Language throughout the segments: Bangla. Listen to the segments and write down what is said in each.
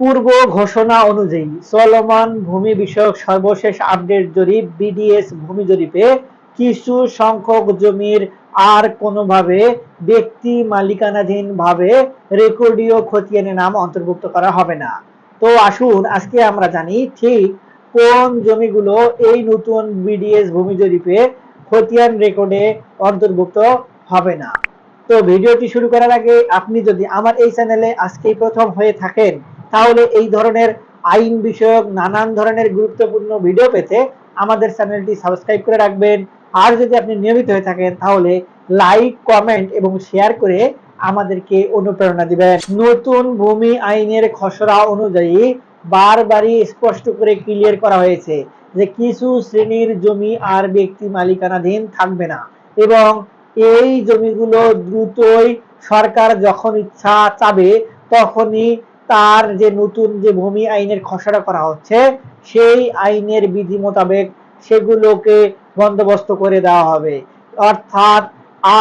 পূর্ব ঘোষণা অনুযায়ী চলমান ভূমি বিষয়ক সর্বশেষ আপডেট জরিপ বিডিএস ভূমি জরিপে কিছু সংখ্যক জমির আর কোনোভাবে ব্যক্তি মালিকানাধীন ভাবে রেকর্ডীয় খতিয়ানে নাম অন্তর্ভুক্ত করা হবে না। তো আসুন, আজকে আমরা জানি ঠিক কোন জমিগুলো এই নতুন বিডিএস ভূমি জরিপে খতিয়ান রেকর্ডে অন্তর্ভুক্ত হবে না। তো ভিডিওটি শুরু করার আগে আপনি যদি আমার এই চ্যানেলে আজকেই প্রথম হয়ে থাকেন তাহলে এই ধরনের আইন বিষয়ক নানান ধরনের গুরুত্বপূর্ণ ভিডিও পেতে আমাদের চ্যানেলটি সাবস্ক্রাইব করে রাখবেন। আর যদি আপনি নিয়মিত হয়ে থাকেন, তাহলে লাইক কমেন্ট এবং শেয়ার করে আমাদেরকে অনুপ্রেরণা দিবেন। নতুন ভূমি আইনের খসড়া অনুযায়ী বারবারই স্পষ্ট করে ক্লিয়ার করা হয়েছে যে কিছু শ্রেণির জমি আর ব্যক্তি মালিকানাধীন থাকবে না এবং এই জমিগুলো দ্রুতই সরকার যখন ইচ্ছা চাবে, তখনই তার যে নতুন যে ভূমি আইনের খসড়া করা হচ্ছে, সেই আইনের বিধি মোতাবেক সেগুলোকে বন্দোবস্ত করে দেওয়া হবে। অর্থাৎ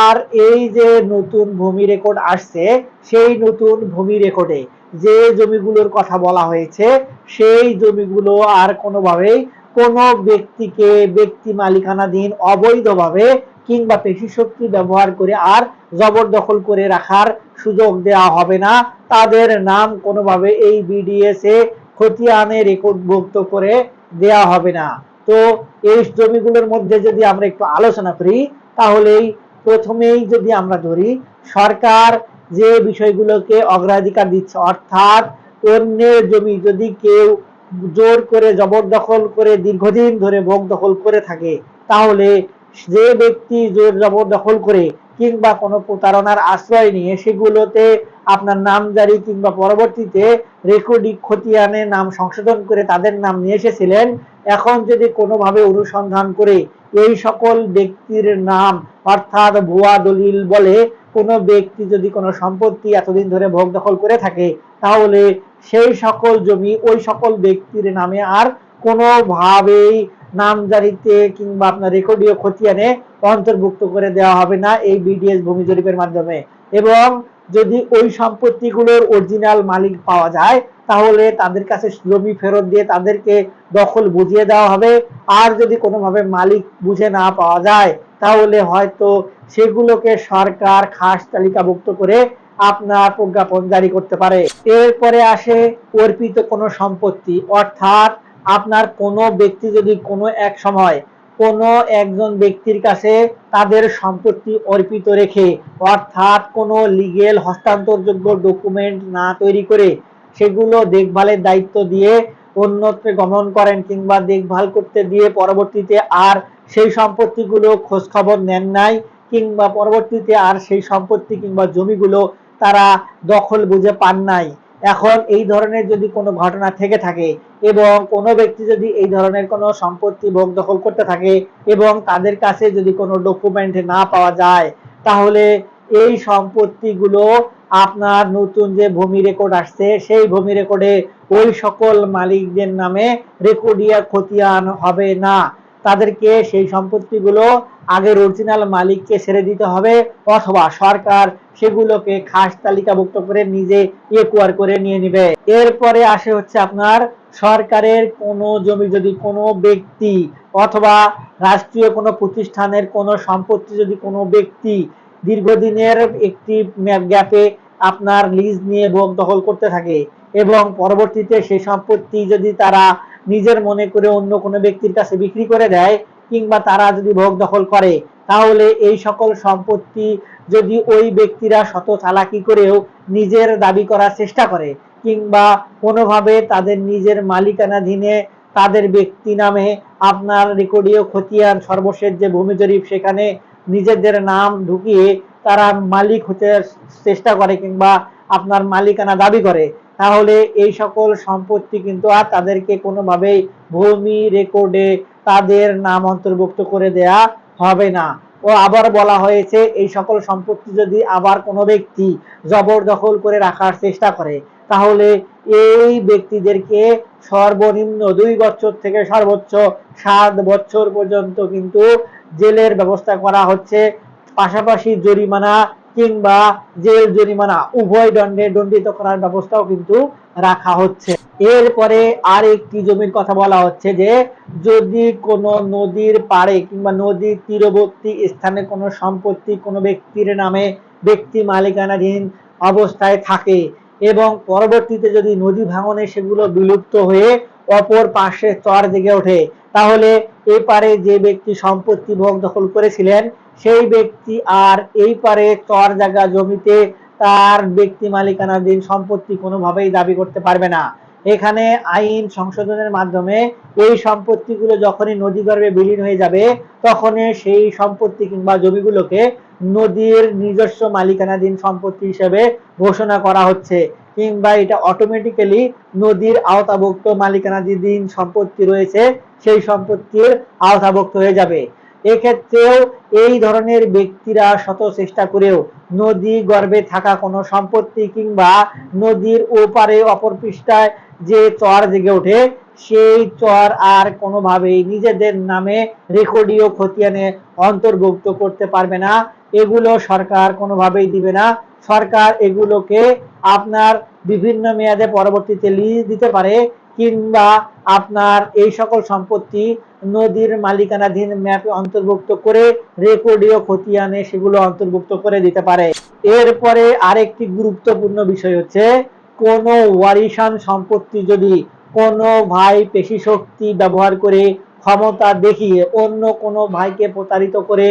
আর এই যে নতুন ভূমি রেকর্ড আসছে, সেই নতুন ভূমি রেকর্ডে যে জমিগুলোর কথা বলা হয়েছে, সেই জমিগুলো আর কোনোভাবেই কোনো ব্যক্তিকে, ব্যক্তি মালিকানাধীন অবৈধভাবে কিংবা পেশি শক্তি ব্যবহার করে আর জবরদখল করে রাখার সুযোগ দেওয়া হবে না। তাদের নাম কোনোভাবে এই বিডিএস এ খতিয়ানে রেকর্ডভুক্ত করে দেওয়া হবে না। তো এই জমিগুলোর মধ্যে যদি আমরা একটু আলোচনা করি, তাহলেই প্রথমেই যদি আমরা ধরি, সরকার যে বিষয়গুলোকে অগ্রাধিকার দিচ্ছে, অর্থাৎ অন্যের জমি যদি কেউ জোর করে জবরদখল করে দীর্ঘদিন ধরে ভোগ দখল করে থাকে, তাহলে যে ব্যক্তি জোর জবরদখল করে কিংবা কোনো প্রতারণার আশ্রয় নিয়ে সেগুলোতে আপনার নাম জারি কিংবা পরবর্তীতে রেকর্ডিং খতিয়ানে নাম সংশোধন করে তাদের নাম নিয়ে এসেছিলেন। এখন যদি কোনোভাবে অনুসন্ধান করে এই সকল ব্যক্তির নাম, অর্থাৎ ভুয়া দলিল বলে কোনো ব্যক্তি যদি কোনো সম্পত্তি এতদিন ধরে ভোগ দখল করে থাকে, তাহলে সেই সকল জমি ওই সকল ব্যক্তির নামে আর কোনোভাবেই নামজারিতে কিংবা আপনার রেকর্ডীয় খতিয়ানে অন্তর্ভুক্ত করে দেওয়া হবে না এই বিডিএস ভূমি জরিপের মাধ্যমে। এবং যদি ওই সম্পত্তিগুলোর অরিজিনাল মালিক পাওয়া যায়, তাহলে তাদের কাছে জমি ফেরত দিয়ে তাদেরকে দখল বুঝিয়ে দেওয়া হবে। আর যদি কোনোভাবে মালিক বুঝে না পাওয়া যায়, তাহলে হয়তো সেগুলোকে সরকার খাস তালিকাভুক্ত করে আপনার প্রজ্ঞাপন জারি করতে পারে। এরপরে আসে অর্পিত কোনো সম্পত্তি। অর্থাৎ আপনার কোনো ব্যক্তি যদি কোনো এক সময় কোনো একজন ব্যক্তির কাছে তাদের সম্পত্তি অর্পিত রেখে, অর্থাৎ কোনো লিগেল হস্তান্তরযোগ্য ডকুমেন্ট না তৈরি করে সেগুলো দেখভালের দায়িত্ব দিয়ে অন্যত্রে গমন করেন কিংবা দেখভাল করতে দিয়ে পরবর্তীতে আর সেই সম্পত্তিগুলো খোঁজখবর নেন নাই কিংবা পরবর্তীতে আর সেই সম্পত্তি কিংবা জমিগুলো তারা দখল বুঝে পান নাই। এখন এই ধরনের যদি কোনো ঘটনা থেকে থাকে এবং কোনো ব্যক্তি যদি এই ধরনের কোনো সম্পত্তি ভোগ দখল করতে থাকে এবং তাদের কাছে যদি কোনো ডকুমেন্ট না পাওয়া যায়, তাহলে এই সম্পত্তিগুলো আপনার নতুন যে ভূমি রেকর্ড আসছে, সেই ভূমি রেকর্ডে ওই সকল মালিকদের নামে রেকর্ডিয়া খতিয়ান হবে না। তাদেরকে সেই সম্পত্তিগুলো আগের অরিজিনাল মালিককে ছেড়ে দিতে হবে অথবা সরকার সেগুলোকে খাস তালিকাভুক্ত করে নিজে একুয়ার করে নিয়ে নিবে। এরপরে আসে হচ্ছে আপনার সরকারের কোনো জমি যদি কোনো ব্যক্তি অথবা রাষ্ট্রীয় কোনো প্রতিষ্ঠানের কোনো সম্পত্তি যদি কোনো ব্যক্তি দীর্ঘদিনের একটি গ্যাপে আপনার লিজ নিয়ে ভোগ দখল করতে থাকে এবং পরবর্তীতে সেই সম্পত্তি যদি তারা নিজের মনে করে অন্য কোনো ব্যক্তির কাছে বিক্রি করে দেয় কিংবা তারা যদি ভোগ দখল করে, তাহলে এই সকল সম্পত্তি যদি ওই ব্যক্তিরা শত চালাকি করেও নিজের দাবি করার চেষ্টা করে কিংবা কোনোভাবে তাদের নিজের মালিকানাধীনে তাদের ব্যক্তি নামে আপনার রেকর্ডীয় খতিয়ান, সর্বশেষ যে ভূমি জরিপ সেখানে নিজেদের নাম ঢুকিয়ে তারা মালিক হতে চেষ্টা করে কিংবা আপনার মালিকানা দাবি করে। তাহলে এই সকল সম্পত্তি কিন্তু আর তাদেরকে কোনোভাবেই ভূমি রেকর্ডে তাদের নাম অন্তর্ভুক্ত করে দেয়া হবে না। ও আবার বলা হয়েছে, এই সকল সম্পত্তি যদি আবার কোনো ব্যক্তি জবরদখল করে রাখার চেষ্টা করে, তাহলে এই ব্যক্তিদেরকে সর্বনিম্ন দুই বছর থেকে সর্বোচ্চ সাত বছর পর্যন্ত কিন্তু জেলের ব্যবস্থা করা হচ্ছে। পাশাপাশি জরিমানা কিংবা জেল, জরিমানা, উভয় দণ্ডে দণ্ডিত করার ব্যবস্থাও কিন্তু রাখা হচ্ছে। এরপরে আর একটি জমির কথা বলা হচ্ছে যে, যদি কোনো নদীর পাড়ে কিংবা নদীর তীরবর্তী স্থানে কোনো সম্পত্তি কোনো ব্যক্তির নামে ব্যক্তি মালিকানাধীন অবস্থায় থাকে এবং পরবর্তীতে যদি নদী ভাঙনে সেগুলো বিলুপ্ত হয়ে অপর পাশে চর জেগে ওঠে, তাহলে এই পারে যে ব্যক্তি সম্পত্তি ভোগ দখল করেছিলেন, সেই ব্যক্তি আর এই পারে চর জায়গা জমিতে তার ব্যক্তি মালিকানাধীন সম্পত্তি কোনোভাবেই দাবি করতে পারবে না। এখানে আইন সংশোধনের মাধ্যমে এই সম্পত্তিগুলো যখনই নদীগর্ভে বিলীন হয়ে যাবে, তখনই সেই সম্পত্তি কিংবা জমিগুলোকে নদীর নিজস্ব মালিকানাধীন সম্পত্তি হিসেবে ঘোষণা করা হচ্ছে, কিংবা এটা অটোমেটিক্যালি নদীর আওতাভুক্ত মালিকানাধীন সম্পত্তি রয়েছে সেই সম্পত্তির আওতাভুক্ত হয়ে যাবে। এক্ষেত্রেও এই ধরনের ব্যক্তিরা শত চেষ্টা করেও নদী গর্ভে থাকা কোনো সম্পত্তি কিংবা নদীর ওপারে অপর পৃষ্ঠায় যে চর জেগে ওঠে, সেই চর আর কোনোভাবেই নিজেদের নামে রেকর্ডীয় খতিয়ানে অন্তর্ভুক্ত করতে পারবে না। এগুলো সরকার কোনোভাবেই দিবে না। সরকার এগুলোকে আপনার বিভিন্ন মেয়াদে পরবর্তীতে লিজ দিতে পারে। কিংবা আপনার এই সকল সম্পত্তি নদীর মালিকানাধীন ম্যাপে অন্তর্ভুক্ত করে রেকর্ডীয় খতিয়ানে সেগুলো অন্তর্ভুক্ত করে দিতে পারে। এরপরে আরেকটি গুরুত্বপূর্ণ বিষয় হচ্ছে, কোনো ওয়ারিশান সম্পত্তি যদি কোনো ভাই পেশি শক্তি ব্যবহার করে ক্ষমতা দেখিয়ে অন্য কোনো ভাইকে প্রতারিত করে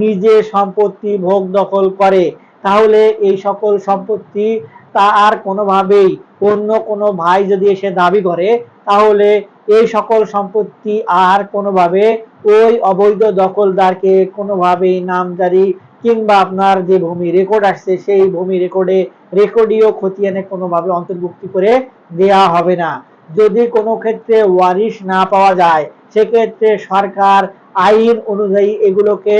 নিজে সম্পত্তি ভোগ দখল করে, তাহলে এই সকল সম্পত্তি তা আর কোনোভাবেই অন্য কোনো ভাই যদি এসে দাবি করে, তাহলে এই সকল সম্পত্তি আর কোনোভাবে ওই অবৈধ দখলদারকে কোনোভাবেই নামজারি কিংবা আপনার যে ভূমি রেকর্ড আসছে, সেই ভূমি রেকর্ডে রেকর্ডীয় খতিয়ানে কোনোভাবে অন্তর্ভুক্তি করে দেয়া হবে না। যদি কোনো ক্ষেত্রে ওয়ারিশ না পাওয়া যায়, সেক্ষেত্রে সরকার আইন অনুযায়ী এগুলোকে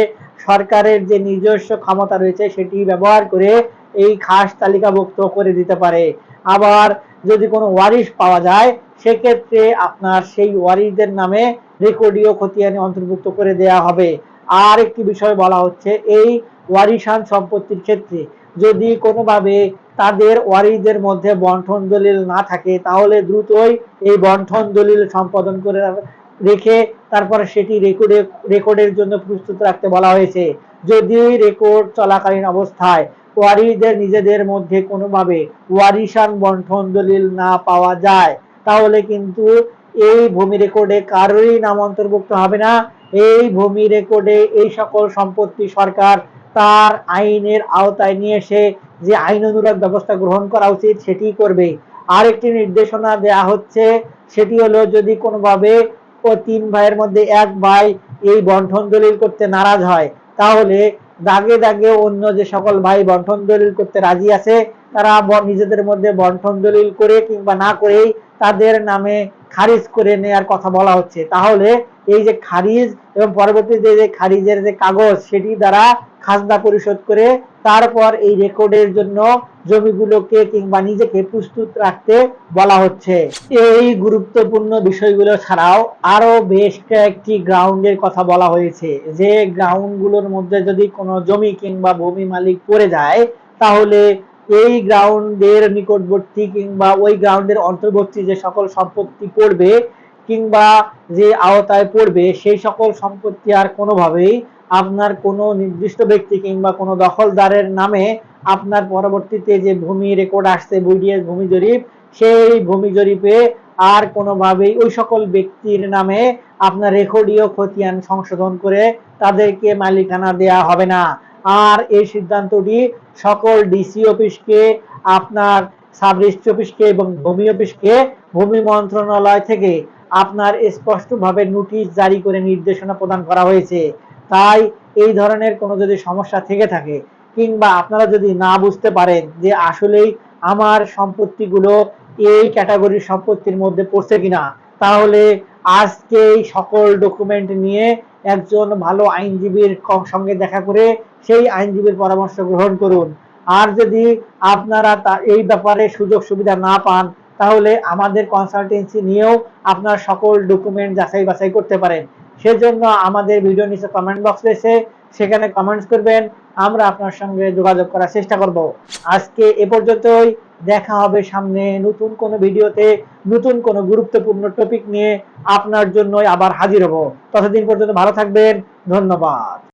সরকারের যে নিজস্ব ক্ষমতা রয়েছে, সেটি ব্যবহার করে এই খাস তালিকাভুক্ত করে দিতে পারে। আবার যদি কোনো ওয়ারিশ পাওয়া যায়, সেক্ষেত্রে আপনার সেই ওয়ারিশদের নামে রেকর্ডীয় খতিয়ানে অন্তর্ভুক্ত করে দেয়া হবে। আর একটি বিষয় বলা হচ্ছে, এই ওয়ারিশান সম্পত্তির ক্ষেত্রে যদি কোনোভাবে তাদের ওয়ারিশদের মধ্যে বন্ঠন দলিল না থাকে, তাহলে দ্রুতই এই বন্ঠন দলিল সম্পাদন করে রেখে তারপরে সেটি রেকর্ডে, রেকর্ডের জন্য প্রস্তুত রাখতে বলা হয়েছে। যদি রেকর্ড চলাকালীন অবস্থায় ওয়ারিশদের নিজেদের মধ্যে কোনোভাবে ওয়ারিশান বন্ঠন দলিল না পাওয়া যায়, তাহলে কিন্তু এই ভূমি রেকর্ডে কারোরই নাম অন্তর্ভুক্ত হবে না। এই ভূমি রেকর্ডে এই সকল সম্পত্তি সরকার তার আইনের আওতায় নিয়ে এসে যে আইন অনুরাগ ব্যবস্থা গ্রহণ করা উচিত সেটি করবে। আরেকটি নির্দেশনা দেয়া হচ্ছে, সেটি হলো যদি কোনোভাবে ও তিন ভাইয়ের মধ্যে এক ভাই এই বন্ঠন দলিল করতে নারাজ হয়, তাহলে দাগে দাগে অন্য যে সকল ভাই বন্টন দলিল করতে রাজি আছে, তারা নিজেদের মধ্যে বন্ঠন দলিল করে কিংবা না করেই তাদের নামে খারিজ করে নেয়ার কথা বলা হচ্ছে। তাহলে এই যে খারিজ এবং পরবর্তীতে যে খারিজের যে কাগজ, সেটি দ্বারা খাজনা পরিশোধ করে তারপর এই রেকর্ডের জন্য জমিগুলোকে কিংবা নিজেকে প্রস্তুত রাখতে বলা হচ্ছে। এই গুরুত্বপূর্ণ বিষয়গুলো ছাড়াও আরও বেশ কয়েকটি গ্রাউন্ডের কথা বলা হয়েছে। যে গ্রাউন্ডগুলোর মধ্যে যদি কোনো জমি কিংবা ভূমি মালিক পড়ে যায়, তাহলে এই গ্রাউন্ডের নিকটবর্তী কিংবা ওই গ্রাউন্ডের অন্তর্বর্তী যে সকল সম্পত্তি পড়বে কিংবা যে আওতায় পড়বে, সেই সকল সম্পত্তি আর কোনোভাবেই আপনার কোনো নির্দিষ্ট ব্যক্তি কিংবা কোনো দখলদারের নামে আপনার পরবর্তীতে যে ভূমি রেকর্ড আসছে বিডিএস ভূমি জরিপ, সেই ভূমি জরিপে আর কোনোভাবেই ওই সকল ব্যক্তির নামে আপনার রেকর্ডীয় খতিয়ান সংশোধন করে তাদেরকে মালিকানা দেয়া হবে না। আর এই সিদ্ধান্তটি সকল ডিসি অফিসকে, আপনার সাব রেজিস্ট্রি অফিসকে এবং ভূমি অফিসকে ভূমি মন্ত্রণালয় থেকে আপনার স্পষ্টভাবে নোটিশ জারি করে নির্দেশনা প্রদান করা হয়েছে। তাই এই ধরনের কোনো যদি সমস্যা থেকে থাকে, কিংবা আপনারা যদি না বুঝতে পারেন যে আসলেই আমার সম্পত্তিগুলো এই ক্যাটাগরির সম্পত্তির মধ্যে পড়ছে কিনা, তাহলে আজকে সকল ডকুমেন্ট নিয়ে একজন ভালো আইনজীবীর সঙ্গে দেখা করে সেই আইনজীবীর পরামর্শ গ্রহণ করুন। আর যদি আপনারা এই ব্যাপারে সুযোগ সুবিধা না পান, তাহলে আমাদের কনসালটেন্সি নিয়েও আপনার সকল ডকুমেন্ট যাচাই বাছাই করতে পারেন। সেজন্য আমাদের ভিডিও নিচে কমেন্ট বক্স রয়েছে, সেখানে কমেন্টস করবেন, আমরা আপনার সঙ্গে যোগাযোগ করার চেষ্টা করব। আজকে এ পর্যন্তই, দেখা হবে সামনে নতুন কোনো ভিডিওতে, নতুন কোনো গুরুত্বপূর্ণ টপিক নিয়ে আপনার জন্যই আবার হাজির হব। ততদিন পর্যন্ত ভালো থাকবেন, ধন্যবাদ।